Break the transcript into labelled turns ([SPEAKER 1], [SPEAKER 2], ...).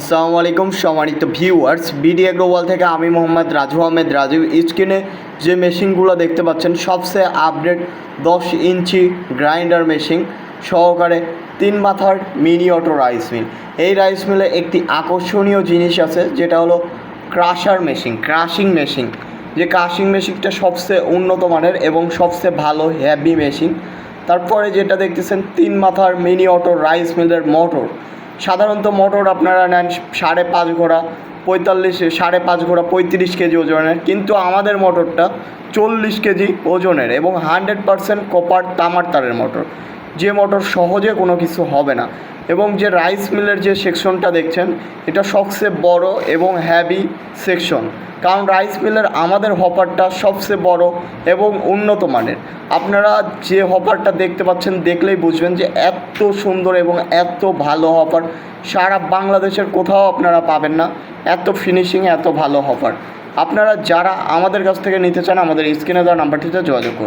[SPEAKER 1] আসসালামু আলাইকুম সম্মানিত ভিউয়ার্স বিডি অ্যাগ্রোওয়াল থেকে আমি মোহাম্মদ রাজু আহমেদ। রাজু, স্ক্রিনে যে মেশিনগুলো দেখতে পাচ্ছেন, সবচেয়ে আপডেট দশ ইঞ্চি গ্রাইন্ডার মেশিন সহকারে তিন মাথার মিনি অটো রাইস মিল এই রাইস মিলে একটি আকর্ষণীয় জিনিস আছে, যেটা হলো ক্রাশার মেশিন ক্রাশিং মেশিন যে ক্রাশিং মেশিনটা সবচেয়ে উন্নত মানের এবং সবচেয়ে ভালো হ্যাভি মেশিন তারপরে যেটা দেখতেছেন, তিন মাথার মিনি অটো রাইস মিলের মোটর সাধারণত মোটর আপনারা নেন সাড়ে পাঁচ ঘোড়া, পঁয়তাল্লিশ, সাড়ে পাঁচ ঘোড়া, পঁয়ত্রিশ কেজি ওজনের। কিন্তু আমাদের মোটরটা চল্লিশ কেজি ওজনের এবং হান্ড্রেড পারসেন্ট কপার তামার তারের মোটর। যে মোটর সহজে কোনো কিছু হবে না। এবং যে রাইস মিলের যে সেকশনটা দেখছেন, এটা সবচেয়ে বড় এবং হ্যাভি সেকশন কারণ রাইস মিলের আমাদের হপারটা সবচেয়ে বড় এবং উন্নত মানের। আপনারা যে হপারটা দেখতে পাচ্ছেন, দেখলেই বুঝবেন যে এত সুন্দর এবং এত ভালো হপার সারা বাংলাদেশের কোথাও আপনারা পাবেন না। এত ফিনিশিং এত ভালো হপার আপনারা যারা আমাদের কাছ থেকে নিতে চান, আমাদের স্ক্রিনে দেওয়া নাম্বারটিতে যোগাযোগ করুন।